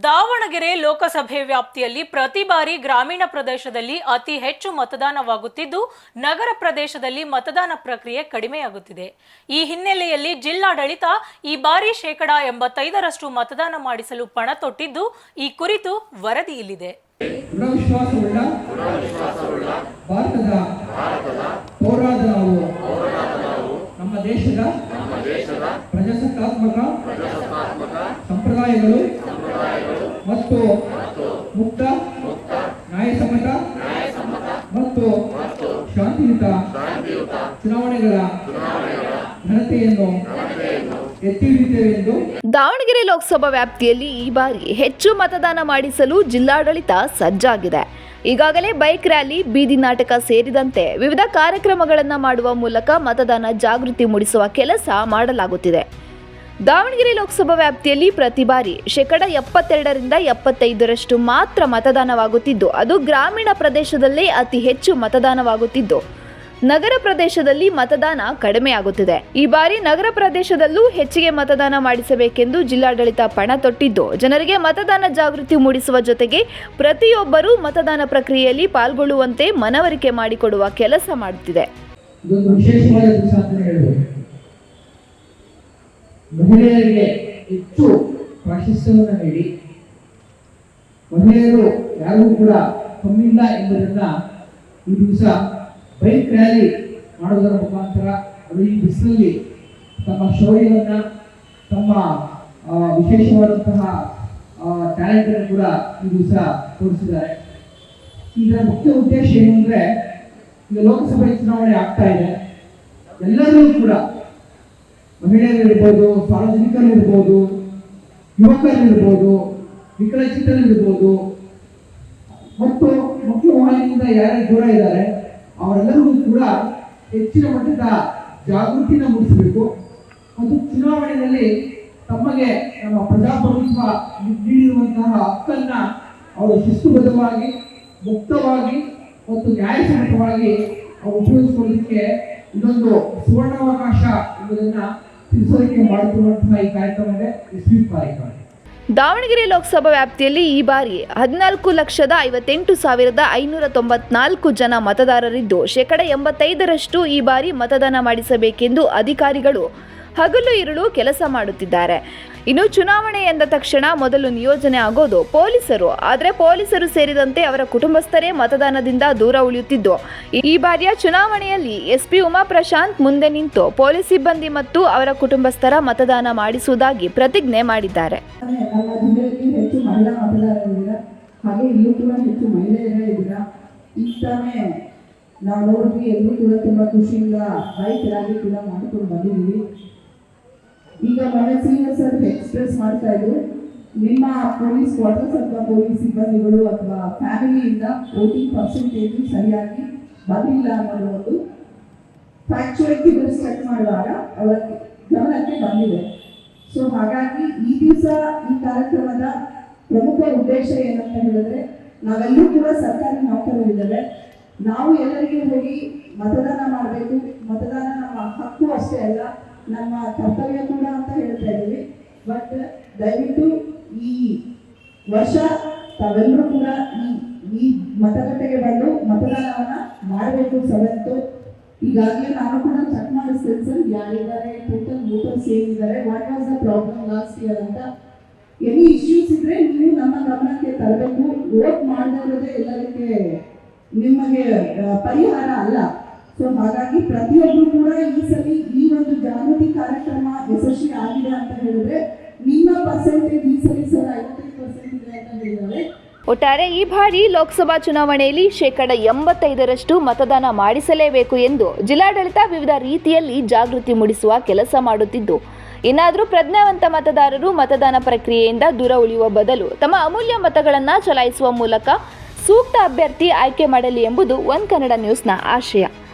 ದಾವಣಗೆರೆ ಲೋಕಸಭೆ ವ್ಯಾಪ್ತಿಯಲ್ಲಿ ಪ್ರತಿ ಬಾರಿ ಗ್ರಾಮೀಣ ಪ್ರದೇಶದಲ್ಲಿ ಅತಿ ಹೆಚ್ಚು ಮತದಾನವಾಗುತ್ತಿದ್ದು ನಗರ ಪ್ರದೇಶದಲ್ಲಿ ಮತದಾನ ಪ್ರಕ್ರಿಯೆ ಕಡಿಮೆಯಾಗುತ್ತಿದೆ. ಈ ಹಿನ್ನೆಲೆಯಲ್ಲಿ ಜಿಲ್ಲಾಡಳಿತ ಈ ಬಾರಿ ಶೇಕಡಾ ಎಂಬತ್ತೈದರಷ್ಟು ಮತದಾನ ಮಾಡಿಸಲು ಪಣ ತೊಟ್ಟಿದ್ದು ಈ ಕುರಿತು ವರದಿ ಇಲ್ಲಿದೆ. ನಮ್ಮ ದೇಶದ ಪ್ರಜಾಸತ್ತಾತ್ಮಕ ಸಂಪ್ರದಾಯಗಳು ಮತ್ತು ಮುಕ್ತ ನ್ಯಾಯಸಮ್ಮತ ಮತ್ತು ಶಾಂತಿಯುತ ಚುನಾವಣೆಗಳ ಘನತೆಯನ್ನು ಎತ್ತಿ ಹಿಡಿತೇವೆ ಎಂದು ದಾವಣಗೆರೆ ಲೋಕಸಭಾ ವ್ಯಾಪ್ತಿಯಲ್ಲಿ ಈ ಬಾರಿ ಹೆಚ್ಚು ಮತದಾನ ಮಾಡಿಸಲು ಜಿಲ್ಲಾಡಳಿತ ಸಜ್ಜಾಗಿದೆ. ಈಗಾಗಲೇ ಬೈಕ್ ರ್ಯಾಲಿ ಬೀದಿ ನಾಟಕ ಸೇರಿದಂತೆ ವಿವಿಧ ಕಾರ್ಯಕ್ರಮಗಳನ್ನು ಮಾಡುವ ಮೂಲಕ ಮತದಾನ ಜಾಗೃತಿ ಮೂಡಿಸುವ ಕೆಲಸ ಮಾಡಲಾಗುತ್ತಿದೆ. ದಾವಣಗೆರೆ ಲೋಕಸಭಾ ವ್ಯಾಪ್ತಿಯಲ್ಲಿ ಪ್ರತಿ ಬಾರಿ ಶೇಕಡ ಎಪ್ಪತ್ತೆರಡರಿಂದ ಎಪ್ಪತ್ತೈದರಷ್ಟು ಮಾತ್ರ ಮತದಾನವಾಗುತ್ತಿದ್ದು, ಅದು ಗ್ರಾಮೀಣ ಪ್ರದೇಶದಲ್ಲೇ ಅತಿ ಹೆಚ್ಚು ಮತದಾನವಾಗುತ್ತಿದ್ದು. ನಗರ ಪ್ರದೇಶದಲ್ಲಿ ಮತದಾನ ಕಡಿಮೆಯಾಗುತ್ತಿದೆ. ಈ ಬಾರಿ ನಗರ ಪ್ರದೇಶದಲ್ಲೂ ಹೆಚ್ಚಿಗೆ ಮತದಾನ ಮಾಡಿಸಬೇಕೆಂದು ಜಿಲ್ಲಾಡಳಿತ ಪಣ ತೊಟ್ಟಿದ್ದು. ಜನರಿಗೆ ಮತದಾನ ಜಾಗೃತಿ ಮೂಡಿಸುವ ಜೊತೆಗೆ ಪ್ರತಿಯೊಬ್ಬರೂ ಮತದಾನ ಪ್ರಕ್ರಿಯೆಯಲ್ಲಿ ಪಾಲ್ಗೊಳ್ಳುವಂತೆ ಮನವರಿಕೆ ಮಾಡಿಕೊಡುವ ಕೆಲಸ ಮಾಡುತ್ತಿದೆ ಇದೊಂದು ವಿಶೇಷವಾದ ದಿವಸ ಅಂತ ಹೇಳ್ಬೋದು ಮಹಿಳೆಯರಿಗೆ ಹೆಚ್ಚು ಪ್ರಾಶಸ್ತ್ಯವನ್ನು ನೀಡಿ, ಮಹಿಳೆಯರು ಯಾರಿಗೂ ಕೂಡ ಕಮ್ಮಿಲ್ಲ ಎಂಬುದನ್ನ ಈ ದಿವಸ ಬೈಕ್ ರ್ಯಾಲಿ ಮಾಡುವುದರ ಮುಖಾಂತರ ಅದು ಈ ಬಿಸಿಲಲ್ಲಿ ತಮ್ಮ ಶೌರ್ಯವನ್ನು, ತಮ್ಮ ವಿಶೇಷವಾದಂತಹ ಟ್ಯಾಲೆಂಟ್ ಅನ್ನು ಕೂಡ ಈ ದಿವಸ ತೋರಿಸಿದ್ದಾರೆ. ಇದರ ಮುಖ್ಯ ಉದ್ದೇಶ ಏನು ಅಂದರೆ ಈಗ ಲೋಕಸಭೆ ಚುನಾವಣೆ ಆಗ್ತಾ ಇದೆ. ಎಲ್ಲರೂ ಕೂಡ ಮಹಿಳೆಯರಿರ್ಬೋದು, ಸಾರ್ವಜನಿಕರಿರ್ಬೋದು, ಯುವಕರಿರ್ಬೋದು, ವಿಕಲಚಿತರಿರ್ಬೋದು, ಮತ್ತು ಮುಖ್ಯವಾಹಿನಿಯಿಂದ ಯಾರೇ ದೂರ ಇದ್ದಾರೆ, ಅವರೆಲ್ಲರಿಗೂ ಕೂಡ ಹೆಚ್ಚಿನ ಮಟ್ಟದ ಜಾಗೃತಿನ ಮೂಡಿಸಬೇಕು. ಮತ್ತು ಚುನಾವಣೆಯಲ್ಲಿ ತಮಗೆ ನಮ್ಮ ಪ್ರಜಾಪ್ರಭುತ್ವ ನೀಡಿರುವಂತಹ ಹಕ್ಕನ್ನ ಅವರು ಶಿಸ್ತುಬದ್ಧವಾಗಿ, ಮುಕ್ತವಾಗಿ ಮತ್ತು ನ್ಯಾಯಸಮ್ಮತವಾಗಿ ಅವರು ಉಪಯೋಗಿಸಿಕೊಳ್ಳಲಿಕ್ಕೆ ಇದೊಂದು ಸುವರ್ಣಾವಕಾಶ ಎಂಬುದನ್ನ ದಾವಣಗೆರೆ ಲೋಕಸಭಾ ವ್ಯಾಪ್ತಿಯಲ್ಲಿ ಈ ಬಾರಿ ಹದಿನಾಲ್ಕು ಲಕ್ಷದ ಐವತ್ತೆಂಟು ಸಾವಿರದ ಐನೂರ ತೊಂಬತ್ನಾಲ್ಕು ಜನ ಮತದಾರರಿದ್ದು ಶೇಕಡ ಎಂಬತ್ತೈದರಷ್ಟು ಈ ಬಾರಿ ಮತದಾನ ಮಾಡಿಸಬೇಕೆಂದು ಅಧಿಕಾರಿಗಳು ಹಗಲು ಇರುಳು ಕೆಲಸ ಮಾಡುತ್ತಿದ್ದಾರೆ. ಇನ್ನು ಚುನಾವಣೆ ಎಂದ ತಕ್ಷಣ ಮೊದಲು ನಿಯೋಜನೆ ಆಗೋದು ಪೊಲೀಸರು. ಆದರೆ ಪೊಲೀಸರು ಸೇರಿದಂತೆ ಅವರ ಕುಟುಂಬಸ್ಥರೇ ಮತದಾನದಿಂದ ದೂರ ಉಳಿಯುತ್ತಿದ್ದು. ಈ ಬಾರಿಯ ಚುನಾವಣೆಯಲ್ಲಿ ಎಸ್ಪಿ ಉಮಾ ಪ್ರಶಾಂತ್ ಮುಂದೆ ನಿಂತು ಪೊಲೀಸ್ ಸಿಬ್ಬಂದಿ ಮತ್ತು ಅವರ ಕುಟುಂಬಸ್ಥರ ಮತದಾನ ಮಾಡಿಸುವುದಾಗಿ ಪ್ರತಿಜ್ಞೆ ಮಾಡಿದ್ದಾರೆ. ಈಗ ಮೊನ್ನೆ ಸರ್ ಎಕ್ಸ್ಪ್ರೆಸ್ ಮಾಡ್ತಾ ಇದ್ರು. ನಿಮ್ಮ ಪೊಲೀಸ್ ಕ್ವಾರ್ಟರ್ಸ್ ಅಥವಾ ಪೊಲೀಸ್ ಸಿಬ್ಬಂದಿಗಳು ಅಥವಾ ಫ್ಯಾಮಿಲಿಯಿಂದ ವೋಟಿಂಗ್ ಪರ್ಸೆಂಟೇಜ್ ಸರಿಯಾಗಿ ಬಂದಿಲ್ಲ ಅನ್ನೋದು ಒಂದು ಫ್ಯಾಕ್ಚುಯಲ್ ಫಿಗರ್ಸ್ ಚೆಕ್ ಮಾಡುವಾಗ ಅವರ ಗಮನಕ್ಕೆ ಬಂದಿದೆ. ಸೊ ಹಾಗಾಗಿ ಈ ದಿವಸ ಈ ಕಾರ್ಯಕ್ರಮದ ಪ್ರಮುಖ ಉದ್ದೇಶ ಏನಂತ ಹೇಳಿದ್ರೆ, ನಾವೆಲ್ಲರೂ ಕೂಡ ಸರ್ಕಾರಿ ನೌಕರರಿದ್ದೇವೆ. ನಾವು ಎಲ್ಲರಿಗೂ ಹೋಗಿ ಮತದಾನ ಮಾಡಬೇಕು. ಮತದಾನ ನಮ್ಮ ಹಕ್ಕು ಅಷ್ಟೇ ಅಲ್ಲ ನಮ್ಮ ಕರ್ತವ್ಯ ಕೂಡ ಅಂತ ಹೇಳ್ತಾ ಇದ್ದೀವಿ. ಬಟ್ ದಯವಿಟ್ಟು ಈ ವರ್ಷ ತಾವೆಲ್ಲರೂ ಕೂಡ ಈ ಈ ಮತಗಟ್ಟೆಗೆ ಬಂದು ಮತದಾನವನ್ನ ಮಾಡಬೇಕು ಸೆವೆಂತು. ಈಗಾಗಲೇ ನಾನು ಕೂಡ ಚೆಕ್ ಮಾಡಿಸ್ತೇನೆ ಸರ್ ಯಾರಿದ್ದಾರೆ? ಟೋಟಲ್ ವೋಟರ್ಸ್ ಏನಿದ್ದಾರೆ what was the problem last year ಅಂತ. ಎನಿ ಇಶ್ಯೂಸ್ ಇದ್ರೆ ನೀವು ನಮ್ಮ ಗಮನಕ್ಕೆ ತರಬೇಕು. ವೋಟ್ ಮಾಡದೇ ಇರೋದೇ ಎಲ್ಲದಕ್ಕೆ ನಿಮಗೆ ಪರಿಹಾರ ಅಲ್ಲ. ಸೊ ಹಾಗಾಗಿ ಪ್ರತಿಯೊಬ್ಬರು ಕೂಡ ಈ ಸಲ ಈ ಒಂದು ಜಾಗೃತಿ ಕಾರ್ಯಕ್ರಮ ಯಶಸ್ವಿ ಆಗಿದೆ ಅಂತ ಹೇಳಿದ್ರೆ ನಿಮ್ಮ ಪರ್ಸೆಂಟೇಜ್ ಈ ಸಲ ಸರ್ ಐವತ್ತೈದು ಪರ್ಸೆಂಟ್ ಇದೆ ಅಂತ ಹೇಳಿದ್ದಾರೆ. ಒಟ್ಟಾರೆ ಈ ಬಾರಿ ಲೋಕಸಭಾ ಚುನಾವಣೆಯಲ್ಲಿ ಶೇಕಡ ಎಂಬತ್ತೈದರಷ್ಟು ಮತದಾನ ಮಾಡಿಸಲೇಬೇಕು ಎಂದು ಜಿಲ್ಲಾಡಳಿತ ವಿವಿಧ ರೀತಿಯಲ್ಲಿ ಜಾಗೃತಿ ಮೂಡಿಸುವ ಕೆಲಸ ಮಾಡುತ್ತಿದ್ದು, ಇನ್ನಾದರೂ ಪ್ರಜ್ಞಾವಂತ ಮತದಾರರು ಮತದಾನ ಪ್ರಕ್ರಿಯೆಯಿಂದ ದೂರ ಉಳಿಯುವ ಬದಲು ತಮ್ಮ ಅಮೂಲ್ಯ ಮತಗಳನ್ನು ಚಲಾಯಿಸುವ ಮೂಲಕ ಸೂಕ್ತ ಅಭ್ಯರ್ಥಿ ಆಯ್ಕೆ ಮಾಡಲಿ ಎಂಬುದು ಒನ್ ಕನ್ನಡ ನ್ಯೂಸ್ನ ಆಶಯ.